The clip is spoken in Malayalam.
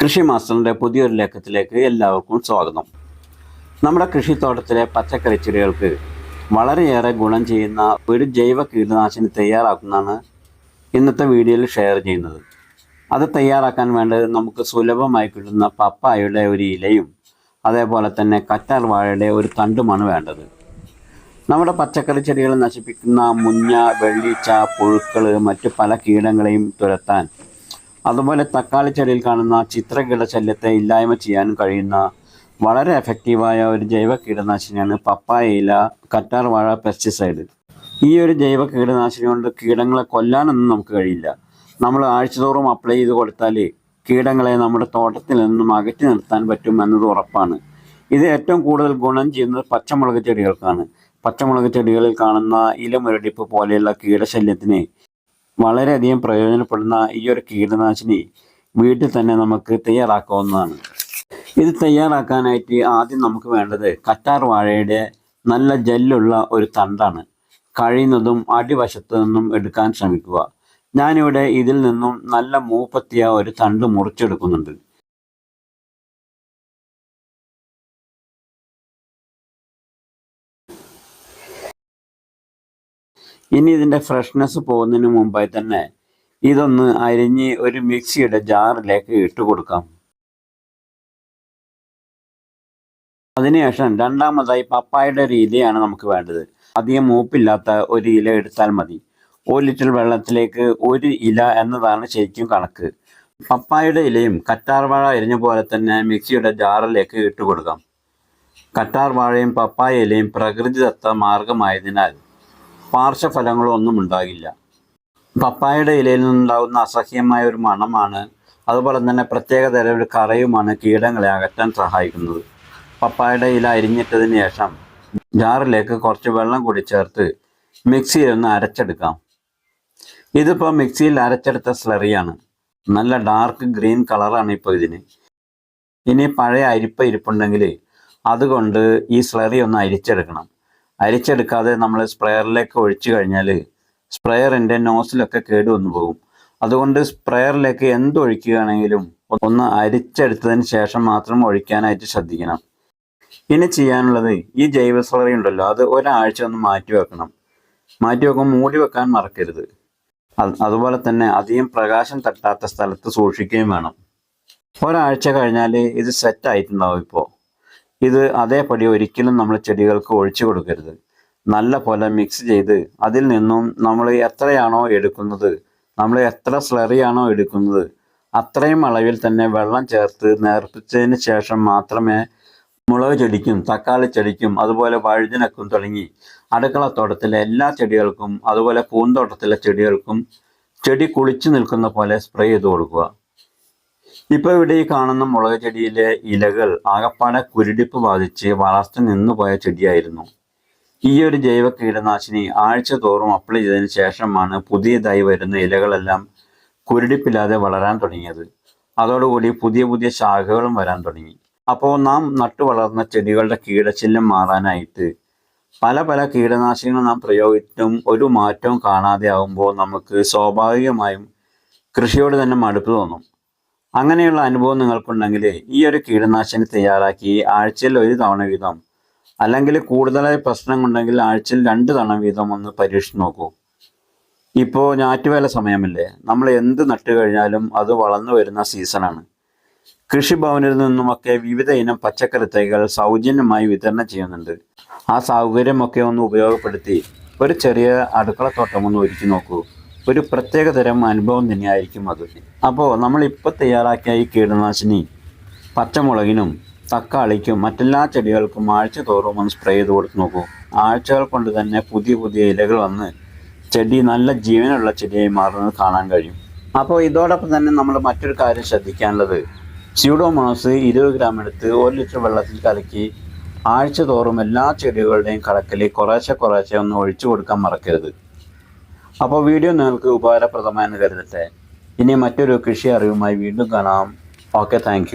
കൃഷി മാസ്റ്ററിന്റെ പുതിയൊരു ലേഖത്തിലേക്ക് എല്ലാവർക്കും സ്വാഗതം. നമ്മുടെ കൃഷിത്തോട്ടത്തിലെ പച്ചക്കറി ചെടികൾക്ക് വളരെയേറെ ഗുണം ചെയ്യുന്ന ഒരു ജൈവ കീടനാശിനി തയ്യാറാക്കുന്നതാണ് ഇന്നത്തെ വീഡിയോയിൽ ഷെയർ ചെയ്യുന്നത്. അത് തയ്യാറാക്കാൻ വേണ്ടത് നമുക്ക് സുലഭമായി കിട്ടുന്ന പപ്പായയുടെ ഒരു ഇലയും അതേപോലെ തന്നെ കറ്റാർ വാഴയുടെ ഒരു തണ്ടുമാണ് വേണ്ടത്. നമ്മുടെ പച്ചക്കറി ചെടികൾ നശിപ്പിക്കുന്ന മുഞ്ഞ വെള്ളീച്ച പുഴുക്കൾ മറ്റു പല കീടങ്ങളെയും തുരത്താൻ അതുപോലെ തക്കാളി ചെടിയിൽ കാണുന്ന ചിത്രകീട ശല്യത്തെ ഇല്ലായ്മ ചെയ്യാനും കഴിയുന്ന വളരെ എഫക്റ്റീവായ ഒരു ജൈവ കീടനാശിനിയാണ് പപ്പായ ഇല കറ്റാർ വാഴ പെസ്റ്റിസൈഡ് ഈ ഒരു ജൈവ കീടനാശിനി കൊണ്ട് കീടങ്ങളെ കൊല്ലാനൊന്നും നമുക്ക് കഴിയില്ല. നമ്മൾ ആഴ്ചതോറും അപ്ലൈ ചെയ്ത് കൊടുത്താൽ കീടങ്ങളെ നമ്മുടെ തോട്ടത്തിൽ നിന്നും അകറ്റി നിർത്താൻ പറ്റും എന്നത് ഉറപ്പാണ്. ഇത് ഏറ്റവും കൂടുതൽ ഗുണം ചെയ്യുന്നത് പച്ചമുളക് ചെടികൾക്കാണ്. പച്ചമുളക് ചെടികളിൽ കാണുന്ന ഇലമുരടിപ്പ് പോലെയുള്ള കീടശല്യത്തിന് വളരെയധികം പ്രയോജനപ്പെടുന്ന ഈ ഒരു കീടനാശിനി വീട്ടിൽ തന്നെ നമുക്ക് തയ്യാറാക്കാവുന്നതാണ്. ഇത് തയ്യാറാക്കാനായിട്ട് ആദ്യം നമുക്ക് വേണ്ടത് കറ്റാർ വാഴയുടെ നല്ല ജെല്ലുള്ള ഒരു തണ്ടാണ്. കഴിയുന്നതും അടിവശത്തു നിന്നും എടുക്കാൻ ശ്രമിക്കുക. ഞാനിവിടെ ഇതിൽ നിന്നും നല്ല മൂപ്പത്തിയ ഒരു തണ്ട് മുറിച്ചെടുക്കുന്നുണ്ട്. ഇനി ഇതിന്റെ ഫ്രഷ്നെസ് പോകുന്നതിന് മുമ്പായി തന്നെ ഇതൊന്ന് അരിഞ്ഞ് ഒരു മിക്സിയുടെ ജാറിലേക്ക് ഇട്ട് കൊടുക്കാം. അതിനുശേഷം രണ്ടാമതായി പപ്പായയുടെ ഒരു ഇലയാണ് നമുക്ക് വേണ്ടത്. അധികം മൂപ്പില്ലാത്ത ഒരു ഇല എടുത്താൽ മതി. ഒരു ലിറ്റർ വെള്ളത്തിലേക്ക് ഒരു ഇല എന്നതാണ് ശരിക്കും കണക്ക്. പപ്പായയുടെ ഇലയും കറ്റാർവാഴ എരിഞ്ഞ പോലെ തന്നെ മിക്സിയുടെ ജാറിലേക്ക് ഇട്ട് കൊടുക്കാം. കറ്റാർവാഴയും പപ്പായ ഇലയും പ്രകൃതിദത്ത മാർഗമായതിനാൽ പാർശ്വഫലങ്ങളോ ഒന്നും ഉണ്ടാകില്ല. പപ്പായയുടെ ഇലയിൽ നിന്നുണ്ടാകുന്ന അസഹ്യമായ ഒരു മണമാണ് അതുപോലെ തന്നെ പ്രത്യേക തരം ഒരു കറയുമാണ് കീടങ്ങളെ അകറ്റാൻ സഹായിക്കുന്നത്. പപ്പായയുടെ ഇല അരിഞ്ഞിട്ടതിന് ശേഷം ജാറിലേക്ക് കുറച്ച് വെള്ളം കൂടി ചേർത്ത് മിക്സിയിൽ ഒന്ന് അരച്ചെടുക്കാം. ഇതിപ്പോൾ മിക്സിയിൽ അരച്ചെടുത്ത സ്ലറിയാണ്. നല്ല ഡാർക്ക് ഗ്രീൻ കളറാണ് ഇപ്പോൾ ഇതിന്. ഇനി പഴയ അരിപ്പ ഇരിപ്പുണ്ടെങ്കിൽ അതുകൊണ്ട് ഈ സ്ലറി ഒന്ന് അരിച്ചെടുക്കണം. അരിച്ചെടുക്കാതെ നമ്മൾ സ്പ്രെയറിലേക്ക് ഒഴിച്ചു കഴിഞ്ഞാൽ സ്പ്രെയറിന്റെ നോസിലൊക്കെ കേടുവന്നു പോകും. അതുകൊണ്ട് സ്പ്രെയറിലേക്ക് എന്ത് ഒഴിക്കുകയാണെങ്കിലും ഒന്ന് അരിച്ചെടുത്തതിന് ശേഷം മാത്രം ഒഴിക്കാനായിട്ട് ശ്രദ്ധിക്കണം. ഇനി ചെയ്യാനുള്ളത് ഈ ജൈവ സ്ലറി ഉണ്ടല്ലോ അത് ഒരാഴ്ച ഒന്ന് മാറ്റി വെക്കണം. മാറ്റി വെക്കുമ്പോൾ മൂടി വെക്കാൻ മറക്കരുത്. അതുപോലെ തന്നെ അധികം പ്രകാശം തട്ടാത്ത സ്ഥലത്ത് സൂക്ഷിക്കുകയും വേണം. ഒരാഴ്ച കഴിഞ്ഞാൽ ഇത് സെറ്റ് ആയിട്ടുണ്ടാവും ഇപ്പോൾ ഇത് അതേപടി ഒരിക്കലും നമ്മൾ ചെടികൾക്ക് ഒഴിച്ചു കൊടുക്കരുത്. നല്ല പോലെ മിക്സ് ചെയ്ത് അതിൽ നിന്നും നമ്മൾ എത്രയാണോ എടുക്കുന്നത് നമ്മൾ എത്ര സ്ലറിയാണോ എടുക്കുന്നത് അത്രയും അളവിൽ തന്നെ വെള്ളം ചേർത്ത് നേർപ്പിച്ചതിന് ശേഷം മാത്രമേ മുളക് ചെടിക്കും തക്കാളി ചെടിക്കും അതുപോലെ വഴുതിനക്കും തുടങ്ങി അടുക്കളത്തോട്ടത്തിലെ എല്ലാ ചെടികൾക്കും അതുപോലെ പൂന്തോട്ടത്തിലെ ചെടികൾക്കും ചെടി കുളിച്ചു നിൽക്കുന്ന പോലെ സ്പ്രേ ചെയ്ത് കൊടുക്കുക. ഇപ്പോൾ ഇവിടെ ഈ കാണുന്ന മുളക് ചെടിയിലെ ഇലകൾ ആകപ്പാടെ കുരുടിപ്പ് ബാധിച്ച് വളർച്ച നിന്നുപോയ ചെടിയായിരുന്നു. ഈ ഒരു ജൈവ കീടനാശിനി ആഴ്ച തോറും അപ്ലൈ ചെയ്തതിന് ശേഷമാണ് പുതിയതായി വരുന്ന ഇലകളെല്ലാം കുരുടിപ്പില്ലാതെ വളരാൻ തുടങ്ങിയത്. അതോടുകൂടി പുതിയ പുതിയ ശാഖകളും വരാൻ തുടങ്ങി. അപ്പോൾ നാം നട്ടു വളർന്ന ചെടികളുടെ കീടശല്യം മാറാനായിട്ട് പല പല കീടനാശിനികൾ നാം പ്രയോഗിച്ചിട്ടും ഒരു മാറ്റവും കാണാതെ ആകുമ്പോൾ നമുക്ക് സ്വാഭാവികമായും കൃഷിയോട് തന്നെ മടുപ്പ് തോന്നും. അങ്ങനെയുള്ള അനുഭവം നിങ്ങൾക്കുണ്ടെങ്കിൽ ഈ ഒരു കീടനാശിനി തയ്യാറാക്കി ആഴ്ചയിൽ ഒരു തവണ വീതം അല്ലെങ്കിൽ കൂടുതലായി പ്രശ്നമുണ്ടെങ്കിൽ ആഴ്ചയിൽ രണ്ട് തവണ വീതം ഒന്ന് പരീക്ഷിച്ച് നോക്കൂ. ഇപ്പോൾ ഞാറ്റുവേല സമയമല്ലേ? നമ്മൾ എന്ത് നട്ടു കഴിഞ്ഞാലും അത് വളർന്നു വരുന്ന സീസണാണ് കൃഷിഭവനിൽ നിന്നുമൊക്കെ വിവിധ ഇനം പച്ചക്കറി തൈകൾ സൗജന്യമായി വിതരണം ചെയ്യുന്നുണ്ട്. ആ സൗകര്യമൊക്കെ ഒന്ന് ഉപയോഗപ്പെടുത്തി ഒരു ചെറിയ അടുക്കളത്തോട്ടം ഒന്ന് ഒരുക്കി നോക്കൂ. ഒരു പ്രത്യേകതരം അനുഭവം തന്നെയായിരിക്കും അത്. അപ്പോൾ നമ്മളിപ്പോൾ തയ്യാറാക്കിയ ഈ കീടനാശിനി പച്ചമുളകിനും തക്കാളിക്കും മറ്റെല്ലാ ചെടികൾക്കും ആഴ്ച തോറും ഒന്ന് സ്പ്രേ ചെയ്ത് കൊടുത്ത് നോക്കൂ. ആഴ്ചകൾ കൊണ്ട് തന്നെ പുതിയ പുതിയ ഇലകൾ വന്ന് ചെടി നല്ല ജീവനുള്ള ചെടിയായി മാറുന്നത് കാണാൻ കഴിയും. അപ്പോൾ ഇതോടൊപ്പം തന്നെ നമ്മൾ മറ്റൊരു കാര്യം ശ്രദ്ധിക്കാനുള്ളത്. സ്യൂഡോമോണോസ് ഇരുപത് ഗ്രാം എടുത്ത് ഒരു ലിറ്റർ വെള്ളത്തിൽ കലക്കി ആഴ്ച തോറും എല്ലാ ചെടികളുടെയും കടക്കൽ കുറേശ്ശെ കുറേശ്ശെ ഒന്ന് ഒഴിച്ചു കൊടുക്കാൻ മറക്കരുത്. അപ്പോൾ വീഡിയോ നിങ്ങൾക്ക് ഉപകാരപ്രദമായെന്ന് കരുതട്ടെ. ഇനി മറ്റൊരു കൃഷി അറിവുമായി വീണ്ടും കാണാം. Okay thank